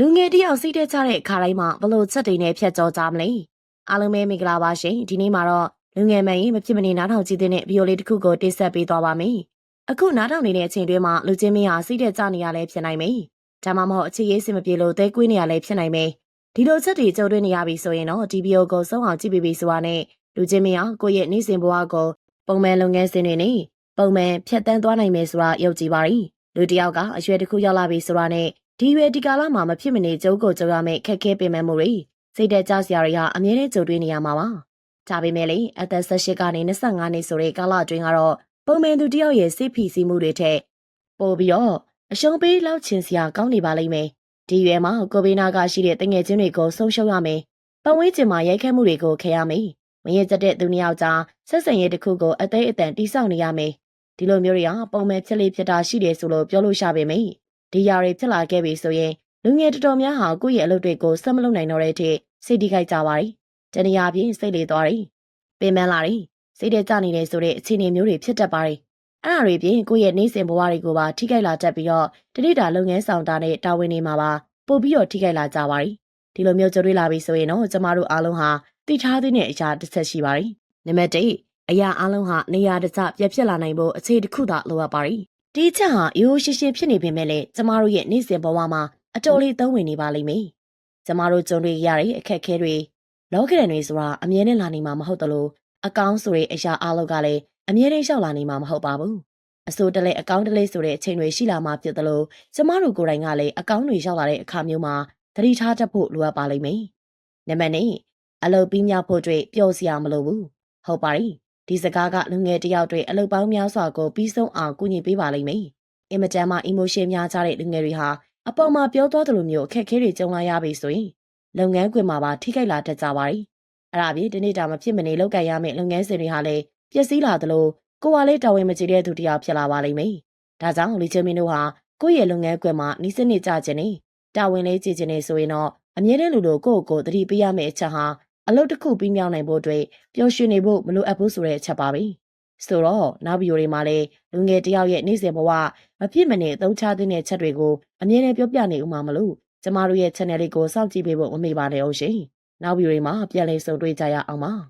လူငယ်တယောက်စိတ်တက်ကြတဲ့အခါတိုင်းမှာဘလို့ချက်တွေနဲ့ဖြတ်ကျော်ကြမလဲအားလုံးပဲမင်္ဂလာပါရှင်ဒီနေ့မှာတော့လူငယ်မှန်ရင်မဖြစ်မနေနားထောင်ကြည့်တဲ့ဗီဒီယိုလေးတစ်ခုကိုတင်ဆက်ပေးသွားပါမယ်အခုနားထောင်နေတဲ့အချိန်တွင်းမှာလူချင်းမင်းဟာစိတ်တက်ကြနေရလဲဖြစ်နိုင်မယ်ဒါမှမဟုတ်အခြေရေးစင်မပြေလို့တဲကွေးနေရလဲဖြစ်နိုင်မယ်ဒီလိုချက်တွေကြုံတွေ့နေရပြီဆိုရင်တော့ဒီဗီဒီယိုကိုဆုံးအောင်ကြည့်ပြီးပြီဆိုတာနဲ့လူချင်းမင်းဟာကိုယ့်ရဲ့နေ့စဉ်ဘဝကိုပုံမှန်လုပ်ငန်းစဉ်တွေနဲ့ပုံမှန်ဖြတ်တန်းသွားနိုင်မယ်ဆိုတာယုံကြည်ပါရီလူတစ်ယောက်ကအရွယ်တစ်ခုရောက်လာပြီဆိုတာနဲ့ ဒီရွယ်ဒီကာလမှာမဖြစ်မနေကြုံကိုကြုံရမယ့်ခက်ခဲပင်ပန်းမှုတွေစိတ်တက်ကြစရာတွေဟာအမြဲတမ်းကြုံတွေ့နေရမှာပါ။ဒါပေမဲ့လေအသက်18ကနေ25နှစ်ဆိုတဲ့ကာလအတွင်းကတော့ပုံမှန်သူတယောက်ရဲ့စိတ်ဖိစီးမှုတွေထက်ပိုပြီးတော့အရှုံးပေးလောက်ချင်စရာကောင်းနေပါလိမ့်မယ်။ဒီရွယ်မှာကိုဘေးနာကရှိတဲ့တငယ်ချင်းတွေကိုဆုံးရှုံးရမယ်။ပတ်ဝန်းကျင်မှာရိုက်ခတ်မှုတွေကိုခဲရမယ်။မရင်ကျတဲ့သူနှစ်ယောက်ကြားဆက်ဆံရေးတစ်ခုကိုအသေးအတန်တိစောက်နေရမယ်။ဒီလိုမျိုးတွေဟာပုံမှန်ဖြစ်လေဖြစ်တာရှိတယ်ဆိုလို့ပြောလို့ရှာပေမယ့် ဒီຢာတွေဖြစ်လာခဲ့ပြီဆိုရင်လူငယ်တော်တော်များဟာကိုယ့်ရဲ့အလုပ်တွေကိုဆက်မလုပ်နိုင်တော့တဲ့အထိစိတ်ထိခိုက်ကြပါရီ။တနည်းအားဖြင့်စိတ်လေသွားရီ။ပင်ပန်းလာရီ။စိတ်ထဲကျနေတယ်ဆိုတဲ့အခြေအနေမျိုးတွေဖြစ်တတ်ပါရီ။အဲ့ဒါတွေပြင်ကိုယ့်ရဲ့နေ့စဉ်ဘဝတွေကိုပါထိခိုက်လာတတ်ပြီးတော့တတိတာလုပ်ငန်းဆောင်တာနဲ့တာဝန်တွေမှာပါပို့ပြီးတော့ထိခိုက်လာကြပါရီ။ဒီလိုမျိုးကြုံတွေ့လာပြီဆိုရင်တော့ကျမတို့အားလုံးဟာသိထားသင့်တဲ့အရာတစ်ချက်ရှိပါရီ။နံပါတ်1အရာအားလုံးဟာနေရာတကျပြက်ပြက်လာနိုင်ဖို့အခြေတစ်ခုသာလိုအပ်ပါရီ။ ဒီချက်ဟာရိုးရှိရှိဖြစ်နေပေမဲ့လည်းကျမတို့ရဲ့နေ့စဉ်ဘဝမှာအတော်လေးသုံးဝင်နေပါလိမ့်မယ်။ကျမတို့ကြုံတွေ့ရတဲ့အခက်အခဲတွေလောကရန်တွေဆိုတာအမြဲတမ်းလာနေမှာမဟုတ်တလို့အကောင်းဆိုတဲ့အရာအလုံးကလည်းအမြဲတမ်းလျှောက်လာနေမှာမဟုတ်ပါဘူး။အစိုးတလဲအကောင်းတလဲဆိုတဲ့အချိန်တွေရှိလာမှဖြစ်တယ်လို့ကျမတို့ကိုယ်တိုင်ကလည်းအကောင်းတွေရောက်လာတဲ့အခါမျိုးမှာသတိထားတတ်ဖို့လိုအပ်ပါလိမ့်မယ်။နံပါတ်2အလုပ်ပြီးမြောက်ဖို့အတွက်ပျော်စရာမလိုဘူး။ဟုတ်ပါပြီ။ ဒီစကားကလူငယ်တယောက်တွေအလုပ်ပေါင်းများစွာကိုပြီးဆုံးအောင်ကူညီပေးပါလိမ့်မယ်။အင်မတန်မှ emotion များကြတဲ့လူငယ်တွေဟာအပေါ်မှာပြောသွားသလိုမျိုးအခက်အခဲတွေကြုံလာရပြီဆိုရင်လုပ်ငန်းခွင်မှာပါထိခိုက်လာတတ်ကြပါ ರಿ ။အဲ့ဒါပြင်ဒီနေ့တာမဖြစ်မနေလောက်ကန်ရမယ့်လုပ်ငန်းစဉ်တွေဟာလည်းပျက်စီးလာသလိုကိုယ်ကလည်းတာဝန်မကျေတဲ့သူတစ်ယောက်ဖြစ်လာပါလိမ့်မယ်။ဒါကြောင့်လီချမင်းတို့ဟာကိုယ့်ရဲ့လုပ်ငန်းခွင်မှာနှီးစနစ်ကြခြင်းနဲ့တာဝန်လေးကြည့်ခြင်းနဲ့ဆိုရင်တော့အမြဲတမ်းလူလိုကိုယ့်ကိုယ်သတိပေးရမယ့်အချက်ဟာ အလုပ်တစ်ခုပြီးမြောက်နိုင်ဖို့အတွက်ပျော်ရွှင်နေဖို့မလိုအပ်ဘူးဆိုတဲ့အချက်ပါပဲ။ဆိုတော့နောက်ဗီဒီယိုတွေမှာလည်းလူငယ်တယောက်ရဲ့နေ့စဉ်ဘဝမဖြစ်မနေအသုံးချသင့်တဲ့ချက်တွေကိုအမြဲတမ်းပြောပြနေဦးမှာမလို့ကျမတို့ရဲ့ channel လေးကိုစောင့်ကြည့်ပေးဖို့မမေ့ပါနဲ့အောင်ရှင်။နောက်ဗီဒီယိုတွေမှာပြန်လည်ဆုံတွေ့ကြရအောင်ပါ။